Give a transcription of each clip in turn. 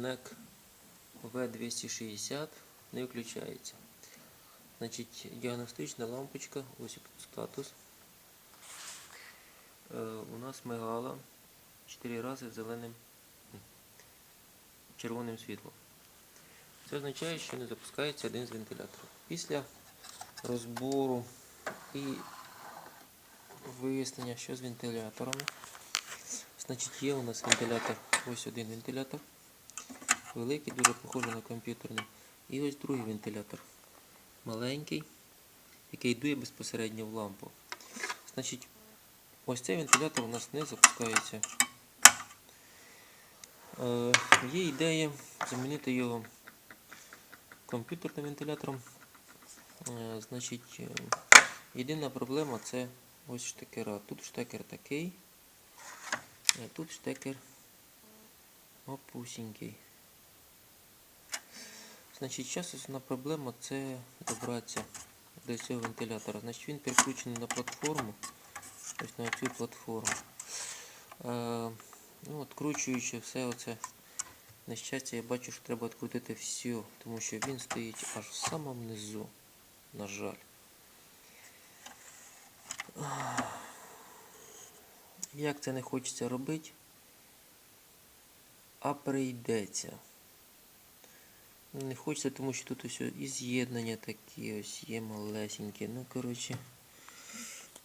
NEC V260 не включається. Значить, діагностична лампочка, ось тут статус. Е, у нас мигала 4 рази зеленим червоним світлом. Це означає, що не запускається один з вентиляторів. Після розбору і вияснення, що з вентиляторами. Значить, є у нас вентилятор, ось один вентилятор. Великий, дуже похожий на комп'ютерний. І ось другий вентилятор. Маленький, який дує безпосередньо в лампу. Ось цей вентилятор у нас не запускається. Е, є ідея замінити його комп'ютерним вентилятором. Е, е, єдина проблема це ось штекера. Тут штекер такий, а тут штекер опусенький. Значить, зараз основна проблема це добратися до цього вентилятора. Значить, він переключений на платформу. Ось на цю платформу. Е, ну, откручуючи все оце нещастя, я бачу, що треба відкрутити все, тому що він стоїть аж в самому низу, на жаль. Як це не хочеться робити, а прийдеться. Ну, Не хочеться, тому що тут ось і з'єднання такі ось є малесенькі. Ну, коротше,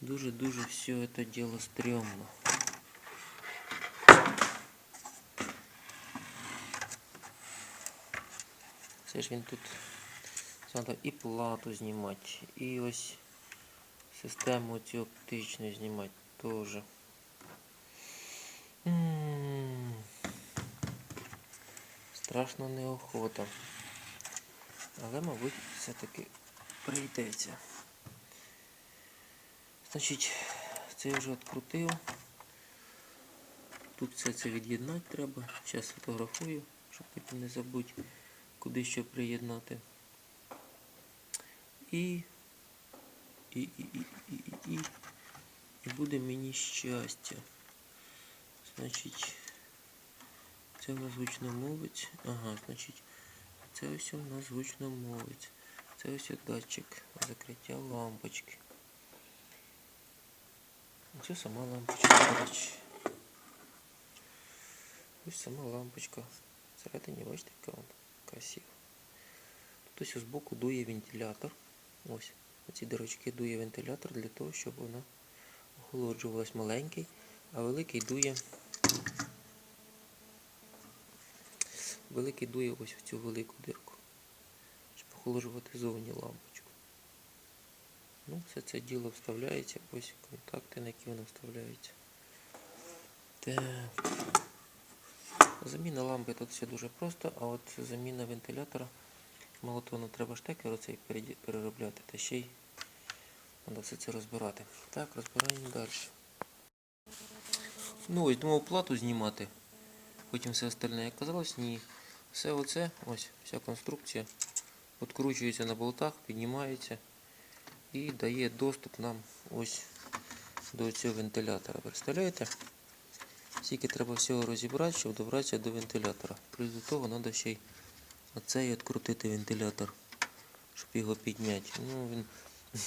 дуже-дуже все це діло стрьомно. Це ж він тут треба і плату знімати, і ось систему цю оптичну знімати теж. Страшно неохота. Але, мабуть, все-таки прийдеться. Значить, це я вже відкрутив. Тут все це від'єднати треба. Зараз фотографую, щоб потім не забути, куди що приєднати. І, і, і, і, і, і, і буде мені щастя. Значить, це у нас гучномовець. Ага, значить, це ось у нас гучномовець. Це ось датчик закриття лампочки. Це сама лампочка. Ось сама лампочка. Всередині, бачите, яка вона красива. Тут ось збоку дує вентилятор. Ось. Оці дирочки дує вентилятор для того, щоб вона охолоджувалась маленький, а великий дує. Великий дує ось в цю велику дирку. Щоб охолоджувати зовні лампочку. Ну, все це діло вставляється, ось контакти, на які воно вставляється. Так. Заміна лампи тут все дуже просто, а от заміна вентилятора, мало того, не треба штекер оцей переробляти, та ще й треба все це розбирати. Так, розбираємо далі. Ну ось думав плату знімати, потім все остальне. Як казалось, ні. Все оце, ось, вся конструкція відкручується на болтах, піднімається і дає доступ нам ось до цього вентилятора. Представляєте? Скільки треба всього розібрати, щоб добратися до вентилятора. Плюс до того треба ще й оцей відкрутити вентилятор, щоб його підняти. Ну, він...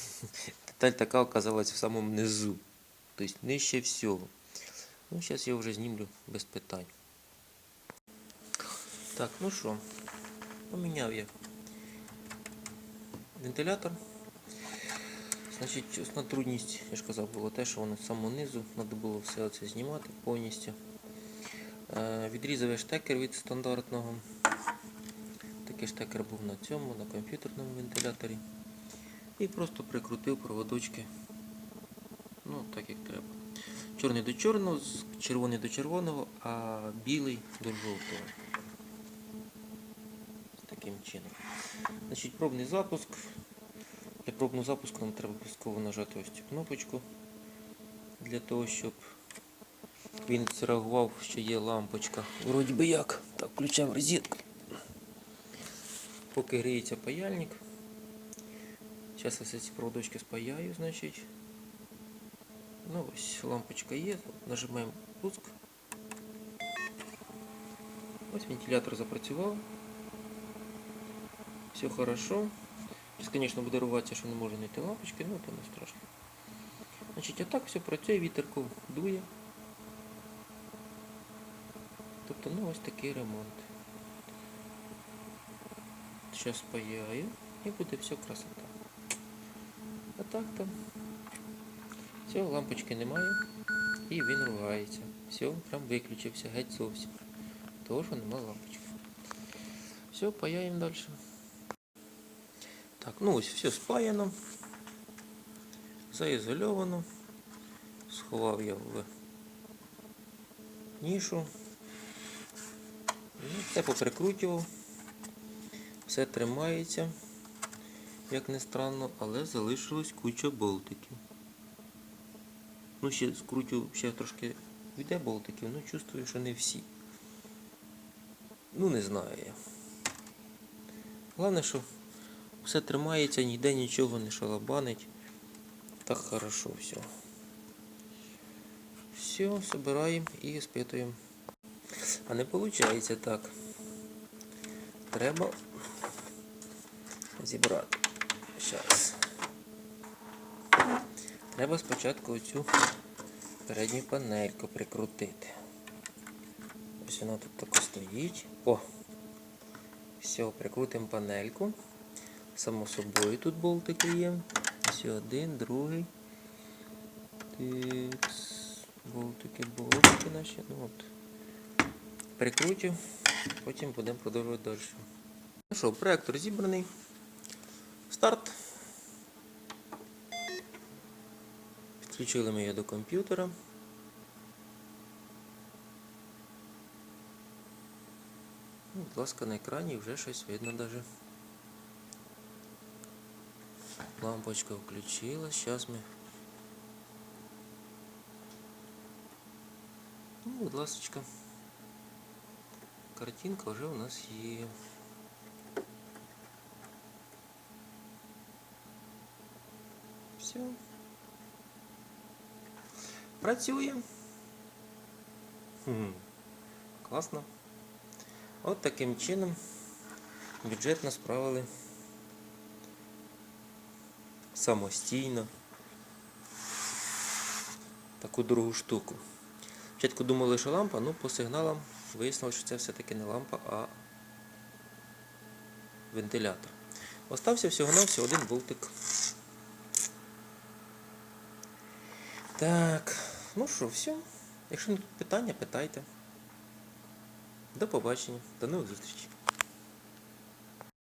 Деталь така оказалась в самому низу. Тобто нижче всього. Ну, зараз я вже знімлю без питань. Так, ну що, поміняв я вентилятор. Значить, основна трудність, я ж казав, було те, що воно з самого низу, треба було все це знімати повністю. Е, Відрізав я штекер від стандартного. Такий штекер був на цьому, на комп'ютерному вентиляторі. І просто прикрутив проводочки. Ну, так як треба. Чорний до чорного, червоний до червоного, а білий до жовтого. Таким чином. Значить, пробний запуск. Для пробного запуску нам треба обов'язково нажати ось цю кнопочку для того, щоб він зреагував, що є лампочка. Вроді би як. Так, включаємо розетку. Поки гріється паяльник. Зараз я ці проводочки спаяю, значить. Ну ось лампочка є. Нажимаємо пуск. Ось вентилятор запрацював. Все хорошо. Звісно, буде рватися, що не може знайти лампочки, ну то не страшно. Значить, а так все працює, вітерку дує. Тобто, ну ось такий ремонт. Зараз спаяю і буде все красота. А так там. Все, лампочки немає. І він ругається. Все, прям виключився геть зовсім. Того, що нема лампочки. Все, паяємо далі. Так, ну ось все спаяно. Заізольовано. Сховав я в нішу. Ну, Все поприкрутював. Все тримається, як не странно, але залишилось куча болтиків. Ну, ще скрутю, ще трошки йде болтиків, ну чувствую, що не всі. Ну, не знаю я. Головне, що все тримається, ніде нічого не шалабанить. Так хорошо все. Все, собираємо і спитуємо. А не виходить так. Треба зібрати. Зараз. Треба спочатку оцю передню панельку прикрутити. Ось вона тут тако стоїть. О! Все, прикрутимо панельку. Само собою тут болтики є. Ось один, другий. Тикс. Болтики, болтики наші. Ну от. Прикрутив, потім будемо продовжувати далі. Ну що, проектор зібраний. Старт. Підключили ми його до комп'ютера. Ну, Будь ласка, на екрані вже щось видно даже. Лампочка включилась. Зараз ми. Ну, будь ласка. Картинка вже у нас є. Все. Працює. Хм. Класно. От таким чином бюджетно справили самостійно таку другу штуку. Спочатку думали, що лампа, ну по сигналам вияснилося, що це все-таки не лампа, а вентилятор. Остався всього-навсього один болтик. Так, ну що, все. Якщо питання, питайте. До побачення, до нових зустрічей.